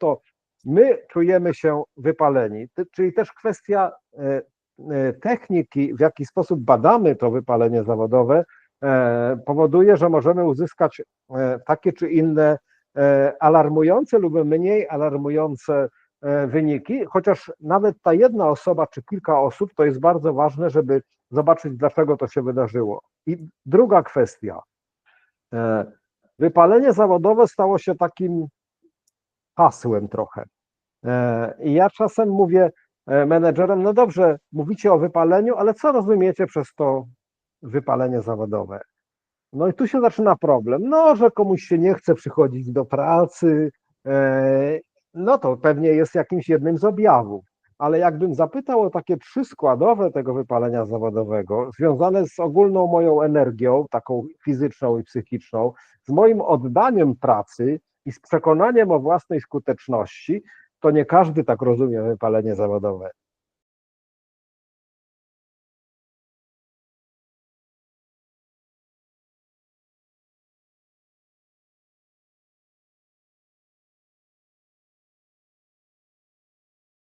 to my czujemy się wypaleni, czyli też kwestia e, e, techniki, w jaki sposób badamy to wypalenie zawodowe, e, powoduje, że możemy uzyskać takie czy inne alarmujące lub mniej alarmujące wyniki, chociaż nawet ta jedna osoba czy kilka osób to jest bardzo ważne, żeby zobaczyć, dlaczego to się wydarzyło. I druga kwestia. Wypalenie zawodowe stało się takim hasłem trochę. E, I ja czasem mówię e, menedżerom, no dobrze, mówicie o wypaleniu, ale co rozumiecie przez to wypalenie zawodowe? No i tu się zaczyna problem. No, że komuś się nie chce przychodzić do pracy, e, no to pewnie jest jakimś jednym z objawów. Ale jakbym zapytał o takie trzy składowe tego wypalenia zawodowego, związane z ogólną moją energią, taką fizyczną i psychiczną, z moim oddaniem pracy i z przekonaniem o własnej skuteczności, to nie każdy tak rozumie wypalenie zawodowe.